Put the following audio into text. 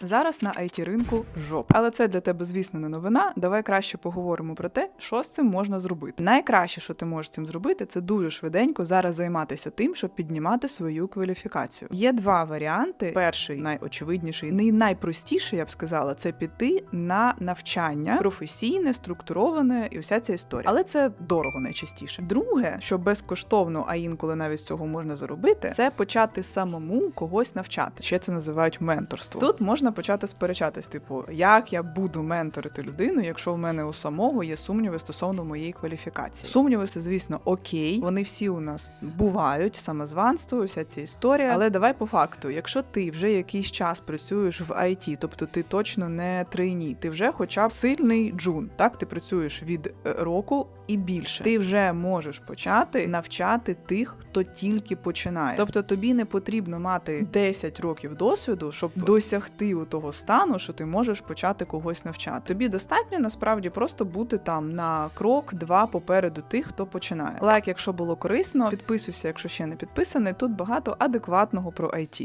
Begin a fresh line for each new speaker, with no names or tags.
Зараз на it ринку жоп. Але це для тебе, звісно, не новина. Давай краще поговоримо про те, що з цим можна зробити. Найкраще, що ти можеш цим зробити, це дуже швиденько зараз займатися тим, щоб піднімати свою кваліфікацію. Є два варіанти. Перший найочевидніший, не найпростіший, я б сказала, це піти на навчання професійне, структуроване і вся ця історія. Але це дорого найчастіше. Друге, що безкоштовно, а інколи навіть з цього можна заробити, це почати самому когось навчати. Ще це називають менторство. Тут можна почати сперечатись, типу, як я буду менторити людину, якщо в мене у самого є сумніви стосовно моєї кваліфікації. Сумніви це, звісно, окей. Вони всі у нас бувають, самозванство, вся ця історія. Але давай по факту, якщо ти вже якийсь час працюєш в IT, тобто ти точно не трейні, ти вже хоча б сильний джун. Так, ти працюєш від е, року і більше. Ти вже можеш почати навчати тих, хто тільки починає. Тобто тобі не потрібно мати 10 років досвіду, щоб досягти у того стану, що ти можеш почати когось навчати. Тобі достатньо насправді просто бути там на крок-два попереду тих, хто починає. Лайк, якщо було корисно, підписуйся, якщо ще не підписаний. Тут багато адекватного про IT.